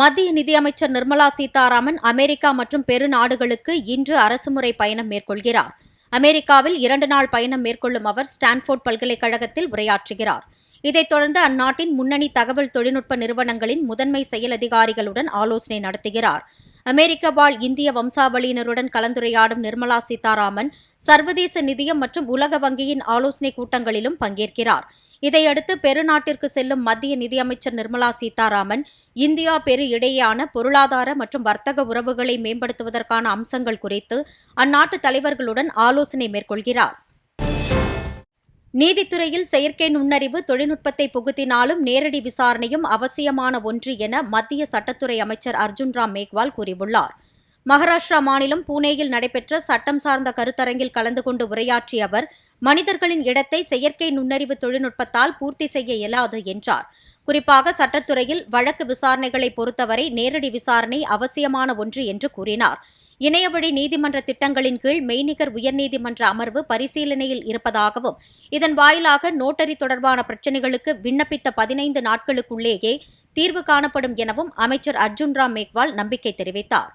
மத்திய நிதியமைச்சர் நிர்மலா சீதாராமன் அமெரிக்கா மற்றும் பெரு நாடுகளுக்கு இன்று அரசுமுறை பயணம் மேற்கொள்கிறார். அமெரிக்காவில் இரண்டு நாள் பயணம் மேற்கொள்ளும் அவர் ஸ்டான்போர்ட் பல்கலைக்கழகத்தில் உரையாற்றுகிறார். இதைத் தொடர்ந்து அந்நாட்டின் முன்னணி தகவல் தொழில்நுட்ப நிறுவனங்களின் முதன்மை செயல் அதிகாரிகளுடன் ஆலோசனை நடத்துகிறார். அமெரிக்க வாழ் இந்திய வம்சாவளியினருடன் கலந்துரையாடும் நிர்மலா சீதாராமன் சர்வதேச நிதியம் மற்றும் உலக வங்கியின் ஆலோசனைக் கூட்டங்களிலும் பங்கேற்கிறார். இதையடுத்து பெருநாட்டிற்கு செல்லும் மத்திய நிதியமைச்சர் நிர்மலா சீதாராமன் இந்தியா பெரு இடையேயான பொருளாதார மற்றும் வர்த்தக உறவுகளை மேம்படுத்துவதற்கான அம்சங்கள் குறித்து அந்நாட்டு தலைவர்களுடன் ஆலோசனை மேற்கொள்கிறார். நீதித்துறையில் செயற்கை நுண்ணறிவு தொழில்நுட்பத்தை புகுத்தினாலும் நேரடி விசாரணையும் அவசியமான ஒன்று என மத்திய சட்டத்துறை அமைச்சர் அர்ஜுன் ராம் மேக்வால் கூறியுள்ளார். மகாராஷ்டிரா மாநிலம் பூனேயில் நடைபெற்ற சட்டம் சார்ந்த கருத்தரங்கில் கலந்து கொண்டு உரையாற்றிய அவர் மனிதர்களின் இடத்தை செயற்கை நுண்ணறிவு தொழில்நுட்பத்தால் பூர்த்தி செய்ய இயலாது என்றார். குறிப்பாக சட்டத்துறையில் வழக்கு விசாரணைகளை பொறுத்தவரை நேரடி விசாரணை அவசியமான ஒன்று என்று கூறினார். இணையவழி நீதிமன்ற திட்டங்களின் கீழ் மெய்நிகர் உயர்நீதிமன்ற அமர்வு பரிசீலனையில் இருப்பதாகவும் இதன் வாயிலாக நோட்டரி தொடர்பான பிரச்சினைகளுக்கு விண்ணப்பித்த பதினைந்து நாட்களுக்குள்ளேயே தீர்வு காணப்படும் எனவும் அமைச்சர் அர்ஜுன் ராம் மேக்வால் நம்பிக்கை தெரிவித்தார்.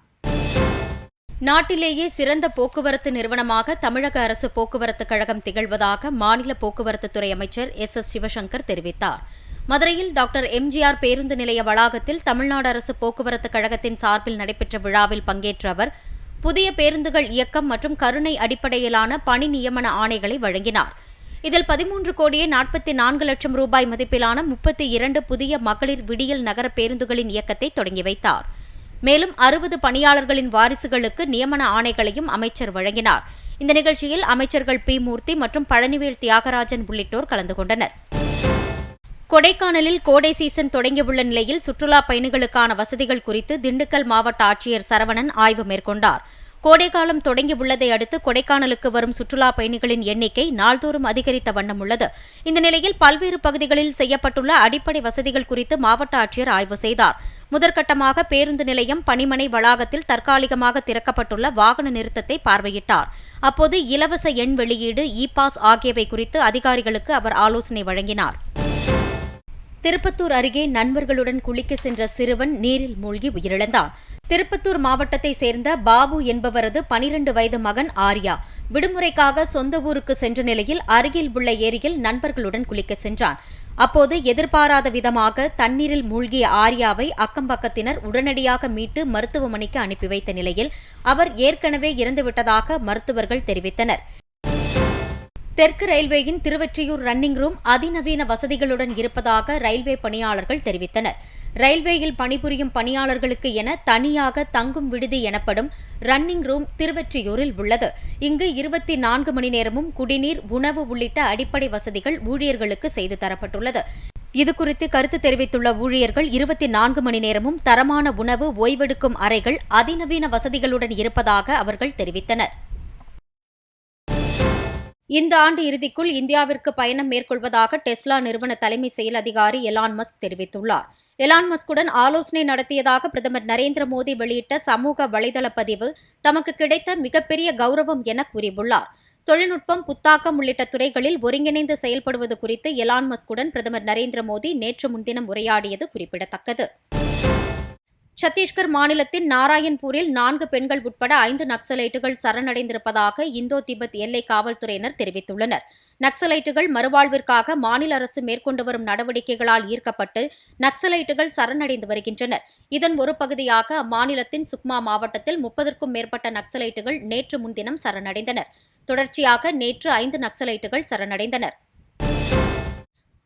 நாட்டிலேயே சிறந்த போக்குவரத்து நிறுவனமாக தமிழக அரசு போக்குவரத்து கழகம் திகழ்வதாக மாநில போக்குவரத்துத்துறை அமைச்சர் எஸ். எஸ். சிவசங்கர் தெரிவித்தார். மதுரையில் டாக்டர் எம்ஜிஆர் பேருந்து நிலைய வளாகத்தில் தமிழ்நாடு அரசு போக்குவரத்து கழகத்தின் சார்பில் நடைபெற்ற விழாவில் பங்கேற்ற அவர் புதிய பேருந்துகள் இயக்கம் மற்றும் கருணை அடிப்படையிலான பணி நியமன ஆணைகளை வழங்கினார். இதில் பதிமூன்று கோடியே நாற்பத்தி நான்கு லட்சம் ரூபாய் மதிப்பிலான முப்பத்தி இரண்டு புதிய மகளிர் விடியல் நகர பேருந்துகளின் இயக்கத்தை தொடங்கி வைத்தார். மேலும் அறுபது பணியாளர்களின் வாரிசுகளுக்கு நியமன ஆணைகளையும் அமைச்சர் வழங்கினார். இந்த நிகழ்ச்சியில் அமைச்சர்கள் பி. மூர்த்தி மற்றும் பழனிவேல் தியாகராஜன் உள்ளிட்டோர் கலந்து கொண்டனர். கொடைக்கானலில் கோடை சீசன் தொடங்கியுள்ள நிலையில் சுற்றுலா பயணிகளுக்கான வசதிகள் குறித்து திண்டுக்கல் மாவட்ட ஆட்சியர் சரவணன் ஆய்வு மேற்கொண்டார். கோடைக்காலம் தொடங்கியுள்ளதை அடுத்து கொடைக்கானலுக்கு வரும் சுற்றுலா பயணிகளின் எண்ணிக்கை நாள்தோறும் அதிகரித்த வண்ணம் உள்ளது. இந்த நிலையில் பல்வேறு பகுதிகளில் செய்யப்பட்டுள்ள அடிப்படை வசதிகள் குறித்து மாவட்ட ஆட்சியர் ஆய்வு செய்தார். முதற்கட்டமாக பேருந்து நிலையம் பணிமனை வளாகத்தில் தற்காலிகமாக திறக்கப்பட்டுள்ள வாகன நிறுத்தத்தை பார்வையிட்டார். அப்போது இலவச எண் வெளியீடு இ பாஸ் ஆகியவை குறித்து அதிகாரிகளுக்கு அவர் ஆலோசனை வழங்கினார். திருப்பத்தூர் அருகே நண்பர்களுடன் குளிக்க சென்ற சிறுவன் நீரில் மூழ்கி உயிரிழந்தான். திருப்பத்தூர் மாவட்டத்தை சேர்ந்த பாபு என்பவரது பனிரண்டு வயது மகன் ஆர்யா விடுமுறைக்காக சொந்த ஊருக்கு சென்ற நிலையில் அருகில் உள்ள ஏரியில் நண்பர்களுடன் குளிக்க சென்றான். அப்போது எதிர்பாராத விதமாக தண்ணீரில் மூழ்கிய ஆர்யாவை அக்கம்பக்கத்தினர் உடனடியாக மீட்டு மருத்துவமனைக்கு அனுப்பி வைத்த நிலையில் அவர் ஏற்கனவே இறந்துவிட்டதாக மருத்துவர்கள் தெரிவித்தனர். தெற்கு ரயில்வேயின் திருவெற்றியூர் ரன்னிங் ரூம் அதிநவீன வசதிகளுடன் இருப்பதாக ரயில்வே பணியாளர்கள் தெரிவித்தனர். ரயில்வேயில் பணிபுரியும் பணியாளர்களுக்கு என தனியாக தங்கும் விடுதி எனப்படும் ரன்னிங் ரூம் திருவெற்றியூரில் உள்ளது. இங்கு இருபத்தி நான்கு மணி நேரமும் குடிநீர் உணவு உள்ளிட்ட அடிப்படை வசதிகள் ஊழியர்களுக்கு செய்து தரப்பட்டுள்ளது. இதுகுறித்து கருத்து தெரிவித்துள்ள ஊழியர்கள் இருபத்தி நான்கு மணி நேரமும் தரமான உணவு ஓய்வெடுக்கும் அறைகள் அதிநவீன வசதிகளுடன் இருப்பதாக அவர்கள் தெரிவித்தனர். இந்த ஆண்டு இறுதிக்குள் இந்தியாவிற்கு பயணம் மேற்கொள்வதாக டெஸ்லா நிறுவன தலைமை செயல் அதிகாரி எலான் மஸ்க் தெரிவித்துள்ளார். எலான் மஸ்குடன் ஆலோசனை நடத்தியதாக பிரதமர் நரேந்திர மோடி வெளியிட்ட சமூக வலைதள பதிவு தமக்கு கிடைத்த மிகப்பெரிய கௌரவம் என கூறியுள்ளார். தொழில்நுட்பம் புத்தாக்கம் உள்ளிட்ட துறைகளில் ஒருங்கிணைந்து செயல்படுவது குறித்து எலான் மஸ்குடன் பிரதமர் நரேந்திர மோடி நேற்று முன்தினம் உரையாடியது குறிப்பிடத்தக்கது. சத்தீஸ்கர் மாநிலத்தின் நாராயண்பூரில் நான்கு பெண்கள் உட்பட ஐந்து நக்சலைட்டுகள் சரணடைந்திருப்பதாக இந்தோ திபெத் எல்லை காவல்துறையினர் தெரிவித்துள்ளனர். நக்சலைட்டுகள் மறுவாழ்விற்காக மாநில அரசு மேற்கொண்டு வரும் நடவடிக்கைகளால் ஈர்க்கப்பட்டு நக்சலைட்டுகள் சரணடைந்து வருகின்றனர். இதன் ஒரு பகுதியாக அம்மாநிலத்தின் சுக்மா மாவட்டத்தில் முப்பதற்கும் மேற்பட்ட நக்சலைட்டுகள் நேற்று முன்தினம் சரணடைந்தனர். தொடர்ச்சியாக நேற்று ஐந்து நக்சலைட்டுகள் சரணடைந்தனர்.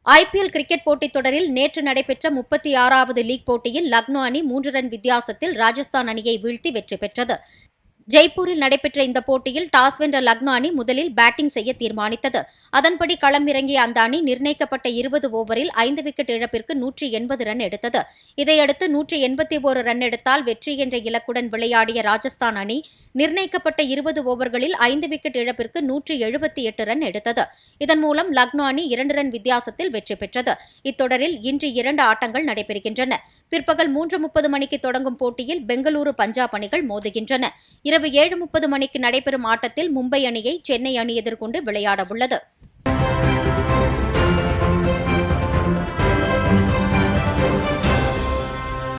ஐபிஎல் கிரிக்கெட் போட்டித் தொடரில் நேற்று நடைபெற்ற முப்பத்தி ஆறாவது லீக் போட்டியில் லக்னோ அணி மூன்று ரன் வித்தியாசத்தில் ராஜஸ்தான் அணியை வீழ்த்தி வெற்றி பெற்றது. ஜெய்ப்பூரில் நடைபெற்ற இந்த போட்டியில் டாஸ் வென்ற லக்னோ அணி முதலில் பேட்டிங் செய்ய தீர்மானித்தது. அதன்படி களமிறங்கிய அந்த அணி நிர்ணயிக்கப்பட்ட இருபது ஓவரில் ஐந்து விக்கெட் இழப்பிற்கு நூற்றி எண்பது ரன் எடுத்தது. இதையடுத்து நூற்றி எண்பத்தி ஒரு ரன் எடுத்தால் வெற்றி என்ற இலக்குடன் விளையாடிய ராஜஸ்தான் அணி நிர்ணயிக்கப்பட்ட இருபது ஓவர்களில் ஐந்து விக்கெட் இழப்பிற்கு நூற்றி எழுபத்தி எட்டு ரன் எடுத்தது. இதன் மூலம் லக்னோ அணி இரண்டு ரன் வித்தியாசத்தில் வெற்றி பெற்றது. இத்தொடரில் இன்று இரண்டு ஆட்டங்கள் நடைபெறுகின்றன. பிற்பகல் மூன்று முப்பது மணிக்கு தொடங்கும் போட்டியில் பெங்களூரு பஞ்சாப் அணிகள் மோதுகின்றன. இரவு ஏழு முப்பது மணிக்கு நடைபெறும் ஆட்டத்தில் மும்பை அணியை சென்னை அணி எதிர்கொண்டு விளையாடவுள்ளது.